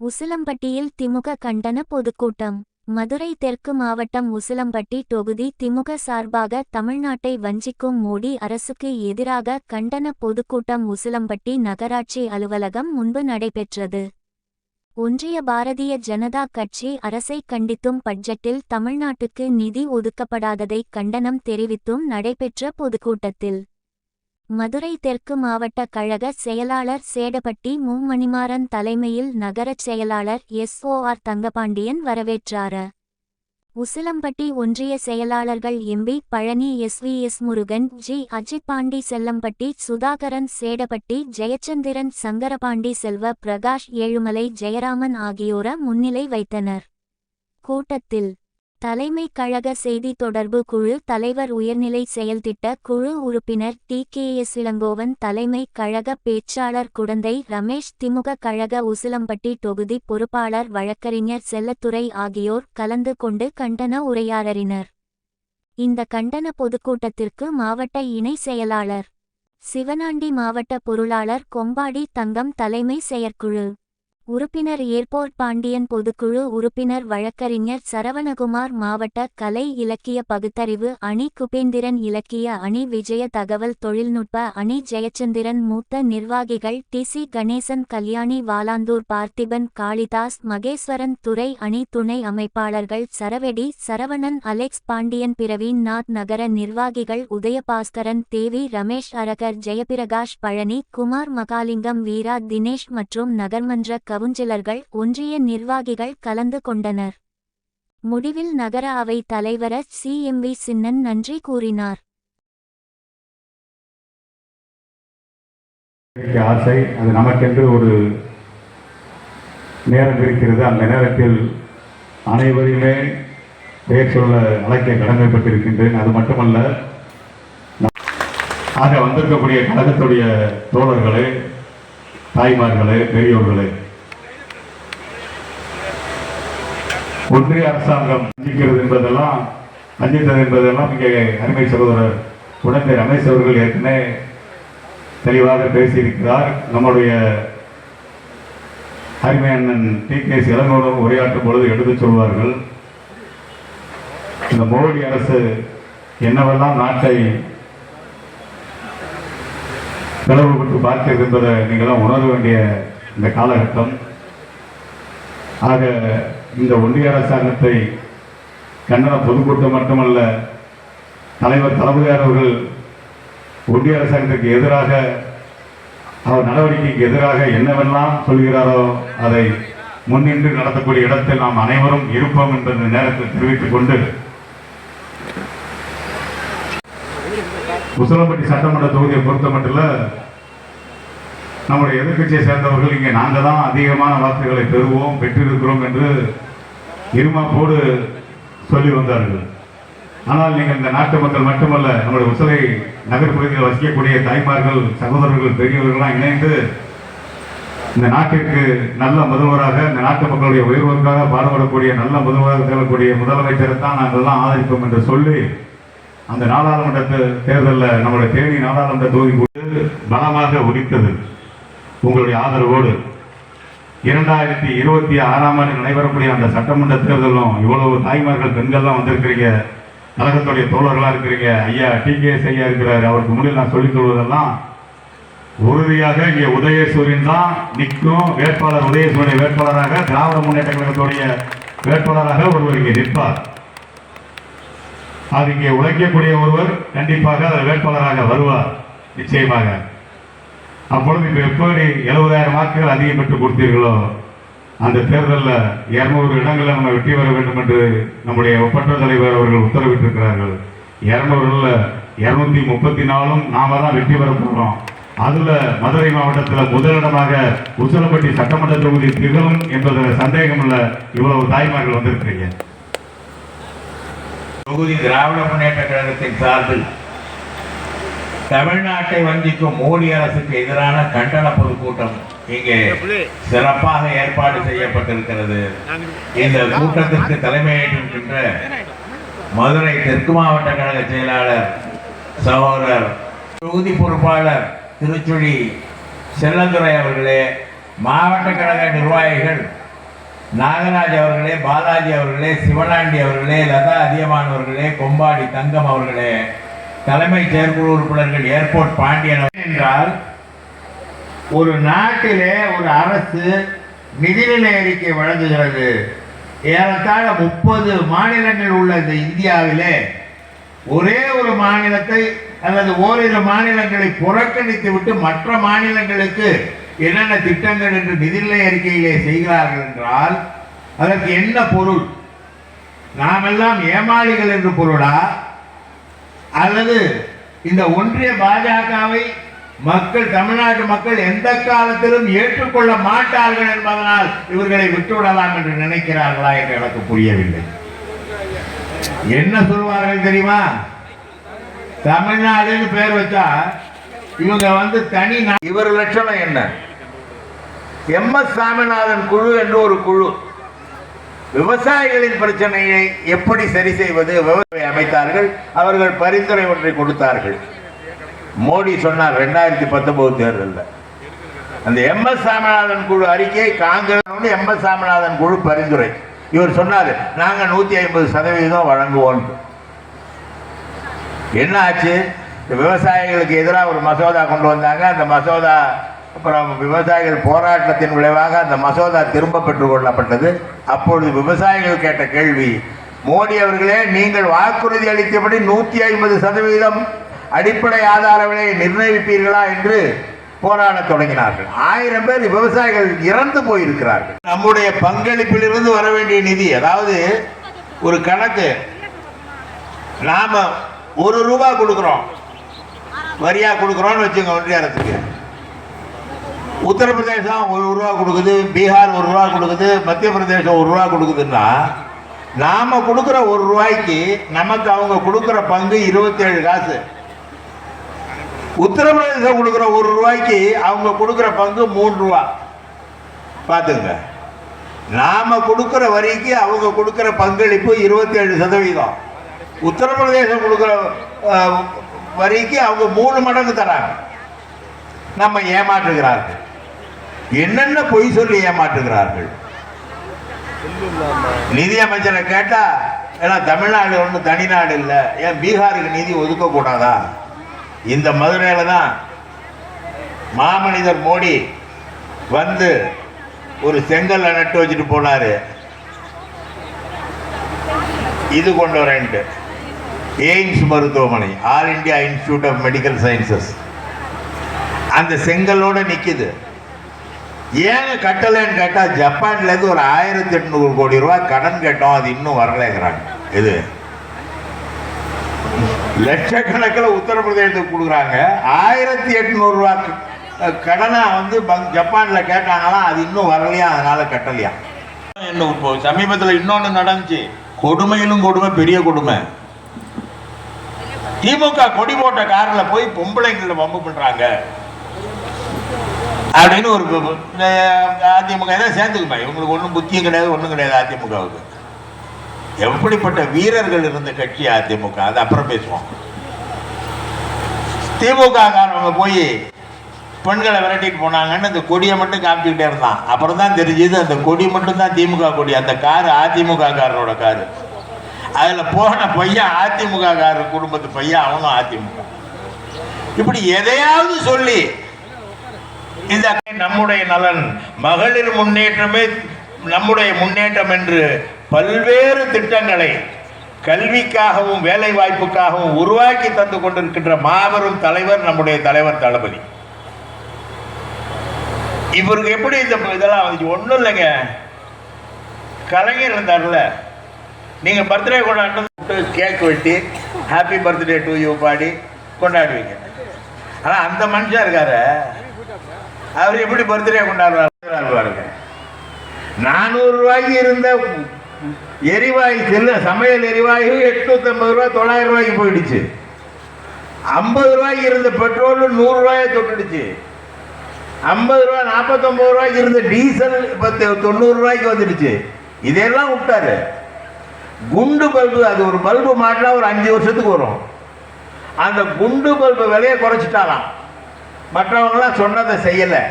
உசிலம்பட்டியில் திமுக கண்டன பொதுக்கூட்டம். மதுரை தெற்கு மாவட்டம் உசிலம்பட்டி தொகுதி திமுக சார்பாக தமிழ்நாட்டை வஞ்சிக்கும் மோடி அரசுக்கு எதிராக கண்டன பொதுக்கூட்டம் உசிலம்பட்டி நகராட்சி அலுவலகம் முன்பு நடைபெற்றது. ஒன்றிய பாரதிய ஜனதா கட்சி அரசை கண்டித்தும் பட்ஜெட்டில் தமிழ்நாட்டுக்கு நிதி ஒதுக்கப்படாததை கண்டனம் தெரிவித்தும் நடைபெற்ற பொதுக்கூட்டத்தில் மதுரை தெற்கு மாவட்ட கழக செயலாளர் சேடபட்டி மும்மணிமாறன் தலைமையில் நகரச் செயலாளர் எஸ் ஓ ஆர் தங்கபாண்டியன் வரவேற்றார. உசிலம்பட்டி ஒன்றிய செயலாளர்கள் MP Palani S V S Murugan G Ajith Pandi Chellampatti Sudhakaran Sedapatti Jayachandran Sankarapandi Selva Prakash Ezhumalai Jayaraman ஆகியோர முன்னிலை வைத்தனர். கூட்டத்தில் தலைமை கழக செய்தி தொடர்பு குழு தலைவர் உயர்நிலை செயல்திட்ட குழு உறுப்பினர் டி. கே. எஸ். இளங்கோவன் தலைமை கழக பேச்சாளர் குடந்தை ரமேஷ் திமுக கழக உசிலம்பட்டி தொகுதி பொறுப்பாளர் வழக்கறிஞர் செல்லத்துறை ஆகியோர் கலந்து கொண்டு கண்டன உரையாடறினர் இந்த கண்டன பொதுக்கூட்டத்திற்கு மாவட்ட இணை செயலாளர் சிவனாண்டி மாவட்ட பொருளாளர் கொம்பாடி தங்கம் தலைமை செயற்குழு உறுப்பினர் ஏர்போர்ட் பாண்டியன் பொதுக்குழு உறுப்பினர் வழக்கறிஞர் சரவணகுமார் மாவட்ட கலை இலக்கிய பகுத்தறிவு அணி குபேந்திரன் இலக்கிய அணி விஜய தகவல் தொழில்நுட்ப அணி ஜெயச்சந்திரன் மூத்த நிர்வாகிகள் டி சி கணேசன் கல்யாணி வாலாந்தூர் பார்த்திபன் காளிதாஸ் மகேஸ்வரன் துறை அணி துணை அமைப்பாளர்கள் சரவெடி சரவணன் அலெக்ஸ் பாண்டியன் பிரவீன் நாத் நகர நிர்வாகிகள் உதயபாஸ்கரன் தேவி ரமேஷ் அரகர் ஜெயபிரகாஷ் பழனி குமார் மகாலிங்கம் வீரா தினேஷ் மற்றும் நகர்மன்ற கவுன்சிலர்கள் ஒன்றிய நிர்வாகிகள் கலந்து கொண்டனர். முடிவில் நகர அவை தலைவர சி. எம். வி. சின்னன் நன்றி கூறினார். ஆசை அது நமக்கென்று ஒரு நேரம் இருக்கிறது. அந்த நேரத்தில் அனைவரையுமே பெயர் சொல்ல அழைக்க கடமைப்பட்டிருக்கின்றேன். அது மட்டுமல்ல ஆக வந்திருக்கக்கூடிய கழகத்துடைய தோழர்களே தாய்மார்களே பெரியோர்களே ஒன்றிய அரசாங்கம் வஞ்சிக்கிறது என்பதெல்லாம் வஞ்சித்தது என்பதெல்லாம் இங்கே அருமை சகோதரர் உடனே ரமேஷ் அவர்கள் ஏற்கனவே தெளிவாக பேசியிருக்கிறார். நம்முடைய அருமை அண்ணன் டி. கே. இளங்கோடும் உரையாற்றும் பொழுது எடுத்துச் சொல்வார்கள் இந்த மோடி அரசு என்னவெல்லாம் நாட்டை பிளவுபட்டு பார்க்கிறது என்பதை நீங்களாம் உணர வேண்டிய இந்த காலகட்டம். ஆக இந்த ஒன்றிய அரசாங்கத்தை கன்னட பொதுக்கூட்டம் மட்டுமல்ல தலைவர் தளபதியார் அவர்கள் ஒன்றிய அரசாங்கத்திற்கு எதிராக அவர் நடவடிக்கைக்கு எதிராக என்னவெல்லாம் சொல்கிறாரோ அதை முன்னின்று நடத்தக்கூடிய இடத்தில் நாம் அனைவரும் இருப்போம் என்ற நேரத்தில் தெரிவித்துக் கொண்டு உசிலம்பட்டி சட்டமன்ற தொகுதியை பொறுத்த மட்டும் நம்முடைய எதிர்க்கட்சியை சேர்ந்தவர்கள் இங்கே நாங்கள் தான் அதிகமான வாக்குகளை பெறுவோம் பெற்றிருக்கிறோம் என்று இருமாப்போடு சொல்லி வந்தார்கள். ஆனால் நீங்கள் இந்த நாட்டு மக்கள் மட்டுமல்ல நம்முடைய உசலை நகர்ப்பகுதியில் வசிக்கக்கூடிய தாய்மார்கள் சகோதரர்கள் பெரியவர்கள்லாம் இணைந்து இந்த நாட்டிற்கு நல்ல முதல்வராக இந்த நாட்டு மக்களுடைய உயர்வுக்காக பாடுபடக்கூடிய நல்ல முதல்வராக திகழக்கூடிய முதலமைச்சரை தான் நாங்கள் எல்லாம் ஆதரிப்போம் என்று சொல்லி அந்த நாடாளுமன்ற தேர்தலில் நம்முடைய தேனி நாடாளுமன்ற தொகுதி கூட பலமாக ஒலித்தது. உங்களுடைய ஆதரவோடு இரண்டாயிரத்தி இருபத்தி ஆறாம் ஆண்டு நடைபெறக்கூடிய அந்த சட்டமன்ற தேர்தலும் இவ்வளவு தாய்மார்கள் பெண்கள்லாம் வந்திருக்கிறீங்க. கழகத்துடைய தோழர்களாக இருக்கிறீங்க. ஐயா டி கே எஸ் ஐயா இருக்கிறார். அவருக்கு முன்னில் நான் சொல்லிக் கொள்வதெல்லாம் உறுதியாக இங்கே உதயசூரியன் தான் நிற்கும். வேட்பாளர் உதயசூரிய வேட்பாளராக திராவிட முன்னேற்ற கழகத்துடைய வேட்பாளராக ஒருவர் இங்கே நிற்பார். அது இங்கே உழைக்கக்கூடிய ஒருவர் கண்டிப்பாக அதில் வேட்பாளராக வருவார். நிச்சயமாக. அப்பொழுது இப்போ எப்படி எழுபதாயிரம் வாக்குகள் அதிகம் பெற்று கொடுத்தீர்களோ அந்த தேர்தலில் இரநூறு இடங்களில் நம்ம வெற்றி பெற வேண்டும் என்று நம்முடைய ஒப்பற்ற தலைவர் அவர்கள் உத்தரவிட்டிருக்கிறார்கள். இரநூறுல இரநூத்தி முப்பத்தி நாலும் நாம தான் வெற்றி பெற போகிறோம் அதில் மதுரை மாவட்டத்தில் முதலிடமாக உசலப்பட்டி சட்டமன்ற தொகுதி திகழும் என்பதில் சந்தேகம் இல்லை இவ்வளவு தாய்மார்கள் வந்திருக்கிறீங்க. தொகுதி திராவிட முன்னேற்ற கழகத்தின் சார்பில் தமிழ்நாட்டை வஞ்சிக்கும் மோடி அரசுக்கு எதிரான கண்டன பொதுக்கூட்டம் இங்கே சிறப்பாக ஏற்பாடு செய்யப்பட்டிருக்கிறது. இந்த கூட்டத்திற்கு தலைமையேற்றிருக்கின்ற மதுரை தெற்கு மாவட்ட கழக செயலாளர் சகோதரர் தொகுதி பொறுப்பாளர் திருச்சுழி செல்லந்துரை அவர்களே மாவட்ட கழக நிர்வாகிகள் நாகராஜ் அவர்களே பாலாஜி அவர்களே சிவனாண்டி அவர்களே லதா அதியமான் அவர்களே கொம்பாடி தங்கம் அவர்களே தலைமை செயற்குழு உறுப்பினர்கள் ஏர்போர்ட் பாண்டியன் என்றால் ஒரு நாட்டிலே ஒரு அரசு நிதிநிலை அறிக்கை வழங்குகிறது. ஏறத்தாழ முப்பது மாநிலங்கள் உள்ள இந்த இந்தியாவிலே ஒரே ஒரு மாநிலத்தை அல்லது ஓரிரு மாநிலங்களை புறக்கணித்து விட்டு மற்ற மாநிலங்களுக்கு என்னென்ன திட்டங்கள் என்று நிதிநிலை அறிக்கையிலே செய்கிறார்கள் என்றால் அதற்கு என்ன பொருள்? நாமெல்லாம் ஏமாளிகள் என்று பொருளா? அல்லது இந்த ஒன்றிய பாஜகவை மக்கள் தமிழ்நாட்டு மக்கள் எந்த காலத்திலும் ஏற்றுக்கொள்ள மாட்டார்கள் என்பதனால் இவர்களை விட்டுவிடலாம் என்று நினைக்கிறார்களா என்று எனக்கு புரியவில்லை. என்ன சொல்வார்கள் தெரியுமா? தமிழ்நாடுன்னு பேர் வச்சா இவங்க வந்து தனி இவர் லட்சணம் என்ன? எம் எஸ் சாமிநாதன் குழு என்று ஒரு குழு. விவசாயிகளின் பிரச்சனையை எப்படி சரி செய்வது? விவசாய அமைத்தார்கள் அவர்கள் பரிந்துரை ஒன்றை கொடுத்தார்கள். மோடி சொன்னார் ரெண்டாயிரத்தி பத்தொன்பது தேர்தலில். அந்த எம் எஸ் சாமிநாதன் குழு அறிக்கை காங்கிரஸ் எம் எஸ் சாமிநாதன் குழு பரிந்துரை. இவர் சொன்னார் நாங்கள் நூத்தி ஐம்பது சதவீதம் வழங்குவோம். என்ன ஆச்சு? விவசாயிகளுக்கு எதிராக ஒரு மசோதா கொண்டு வந்தாங்க. அந்த மசோதா அப்புறம் விவசாயிகள் போராட்டத்தின் விளைவாக அந்த மசோதா திரும்ப பெற்றுக்கொள்ளப்பட்டது அப்பொழுது விவசாயிகள் கேட்ட கேள்வி மோடி அவர்களே நீங்கள் வாக்குறுதி அளித்தபடி நூற்றி ஐம்பது சதவீதம் அடிப்படை ஆதார விலையை நிர்ணயிப்பீர்களா? என்று போராடத் தொடங்கினார்கள். ஆயிரம் பேர் விவசாயிகள் இறந்து போயிருக்கிறார்கள். நம்முடைய பங்களிப்பிலிருந்து வர வேண்டிய நிதி அதாவது ஒரு கணக்கு நாம ஒரு ரூபா கொடுக்குறோம் வரியா கொடுக்குறோன்னு வச்சுங்க ஒன்றிய அரசுக்கு உத்தரப்பிரதேசம் ஒரு ரூபா கொடுக்குது பீகார் ஒரு ரூபா கொடுக்குது மத்திய பிரதேசம் ஒரு ரூபா கொடுக்குதுன்னா நாம் கொடுக்குற ஒரு ரூபாய்க்கு நமக்கு அவங்க கொடுக்குற பங்கு இருபத்தேழு காசு. உத்தரப்பிரதேசம் கொடுக்குற ஒரு ரூபாய்க்கு அவங்க கொடுக்குற பங்கு மூணு ரூபா. பார்த்துங்க நாம் கொடுக்குற வரிக்கு அவங்க கொடுக்குற பங்களிப்பு இருபத்தேழு சதவீதம். உத்தரப்பிரதேசம் கொடுக்குற வரிக்கு அவங்க மூணு மடங்கு தராங்க. நம்ம ஏமாற்றுகிறார்கள். என்னென்ன பொய் சொல்லி ஏமாற்றுகிறார்கள்? நிதி அமைச்சரை கேட்டா ஏன்னா தமிழ்நாடு ஒன்றும் தனிநாடு இல்லை ஏன் பீகாருக்கு நிதி ஒதுக்க கூடாதா இந்த மதுரையில் தான் மாமனிதர் மோடி வந்து ஒரு செங்கல்ல நட்டு வச்சுட்டு போனார். இது கொண்டு வரேன்ட்டு எய்ம்ஸ் மருத்துவமனை all India institute of medical sciences. அந்த செங்கலோடு நிற்கிது ஏன் கட்டலைன்னு கேட்டால் ஜப்பான்லேருந்து ஒரு ஆயிரத்தி எட்நூறு கோடி ரூபாய் கடன் கேட்டோம் அது இன்னும் வரலைங்கிறாங்க. இது லட்சக்கணக்கில் உத்தரப்பிரதேசத்துக்கு கொடுக்குறாங்க. ஆயிரத்தி எட்நூறுரூவா கடனை வந்து பங்- ஜப்பானில் கேட்டாங்களாம் அது இன்னும் வரலையா அதனால கட்டலையா? என்ன இப்போ சமீபத்தில் இன்னொன்று நடந்துச்சு. கொடுமையிலும் கொடுமை பெரிய கொடுமை. திமுக கொடி போட்ட காரில் போய் பொம்பளைங்களை பம்பு பண்ணுறாங்க அப்படின்னு ஒரு இந்த அதிமுக தான் சேர்ந்துக்குமா. இவங்களுக்கு ஒன்றும் புத்தியும் கிடையாது ஒன்றும் கிடையாது அதிமுகவுக்கு. எப்படிப்பட்ட வீரர்கள் இருந்த கட்சி அதிமுக? அது அப்புறம் பேசுவோம். திமுக காரவங்க போய் பெண்களை விரட்டிட்டு போனாங்கன்னு அந்த கொடியை மட்டும் காமிச்சுக்கிட்டே இருந்தான். அப்புறம் தான் தெரிஞ்சது அந்த கொடி மட்டும் தான் திமுக கொடி. அந்த கார் அதிமுக காரனோட காரு. அதில் போன பையன் அதிமுக காரர் குடும்பத்து பையன் அவனும் அதிமுக. இப்படி எதையாவது சொல்லி இந்த நம்முடைய நலன். மகளிர் முன்னேற்றமே நம்முடைய முன்னேற்றம் என்று பல்வேறு திட்டங்களை கல்விக்காகவும் வேலை வாய்ப்புக்காகவும் உருவாக்கி தந்து கொண்டிருக்கின்ற மாபெரும் தலைவர் நம்முடைய தலைவர் தளபதி. இவருக்கு எப்படி இந்த இதெல்லாம் வந்துச்சு? ஒன்றும் இல்லைங்க. கலைஞர் இருந்தார்ல. நீங்கள் பர்த்டே கொண்டாட்டு கேக் வெட்டி ஹாப்பி பர்த்டே டு யூ பாடி கொண்டாடுவீங்க. ஆனால் அந்த மனுஷன் இருக்காரு? அவர் எப்படி பர்த்டே கொண்டாடுறாரு? பாருங்க. நானூறு ரூபாய்க்கு இருந்த எரிவாயு செல்ல சமையல் எரிவாயு எட்நூத்தி ஐம்பது ரூபாய் தொள்ளாயிரம் ரூபாய்க்கு போயிடுச்சு. ஐம்பது ரூபாய்க்கு இருந்த பெட்ரோல் நூறு ரூபாயை தொட்டுடுச்சு. ஐம்பது ரூபா நாற்பத்தொம்பது ரூபாய்க்கு இருந்த டீசல் பத்து தொண்ணூறு ரூபாய்க்கு வந்துடுச்சு. இதெல்லாம் விட்டாரு. குண்டு பல்பு அது ஒரு பல்பு மாட்டினா ஒரு அஞ்சு வருஷத்துக்கு வரும். அந்த குண்டு பல்பு விலையை குறைச்சிட்டாலாம் மற்றவங்களாம் சொன்னதை செய்யலை.